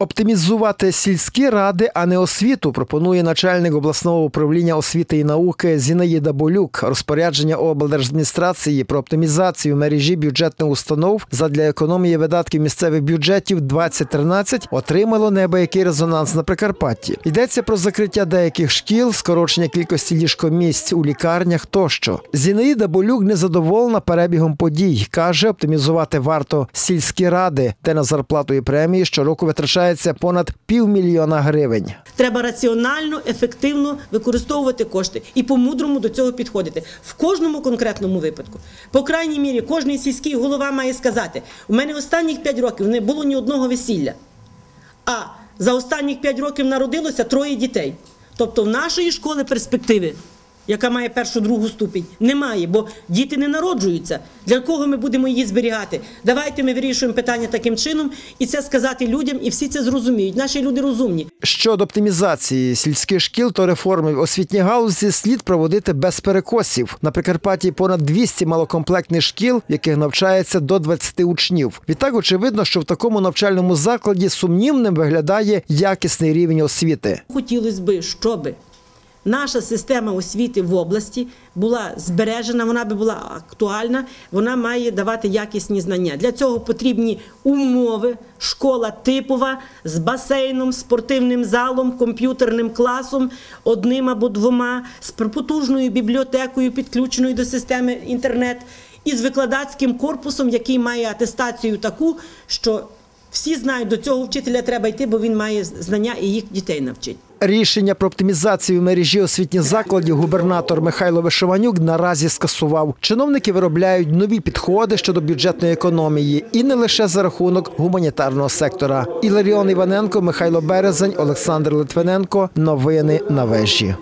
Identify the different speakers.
Speaker 1: Оптимізувати сільські ради, а не освіту, пропонує начальник обласного управління освіти і науки Зінаїда Болюк. Розпорядження облдержадміністрації про оптимізацію мережі бюджетних установ задля економії видатків місцевих бюджетів 2013 отримало неабиякий резонанс на Прикарпатті. Йдеться про закриття деяких шкіл, скорочення кількості ліжкомісць у лікарнях тощо. Зінаїда Болюк незадоволена перебігом подій. каже, оптимізувати варто сільські ради, де на зарплату і премії щороку витрачається понад півмільйона гривень.
Speaker 2: Треба раціонально, ефективно використовувати кошти і по-мудрому до цього підходити в кожному конкретному випадку. По крайній мірі, кожний сільський голова має сказати: у мене останніх 5 років не було ні одного весілля. А за останніх 5 років народилося троє дітей. Тобто, в нашої школи перспективи, яка має першу другу ступінь, немає, бо діти не народжуються. Для кого ми будемо її зберігати? Давайте ми вирішуємо питання таким чином, і це сказати людям, і всі це зрозуміють. Наші люди розумні.
Speaker 1: Щодо оптимізації сільських шкіл, то реформи в освітній галузі слід проводити без перекосів. На Прикарпатті понад 200 малокомплектних шкіл, в яких навчається до 20 учнів. Відтак, очевидно, що в такому навчальному закладі сумнівним виглядає якісний рівень освіти.
Speaker 2: Хотілося б, щоб наша система освіти в області була збережена, вона би була актуальна, вона має давати якісні знання. Для цього потрібні умови, школа типова з басейном, спортивним залом, комп'ютерним класом, одним або двома, з потужною бібліотекою, підключеною до системи інтернет, і з викладацьким корпусом, який має атестацію таку, що всі знають, до цього вчителя треба йти, бо він має знання і їх дітей навчить.
Speaker 1: Рішення про оптимізацію мережі освітніх закладів губернатор Михайло Вишиванюк наразі скасував. Чиновники виробляють нові підходи щодо бюджетної економії і не лише за рахунок гуманітарного сектора. Іларіон Іваненко, Михайло Березень, Олександр Литвиненко. Новини на вежі.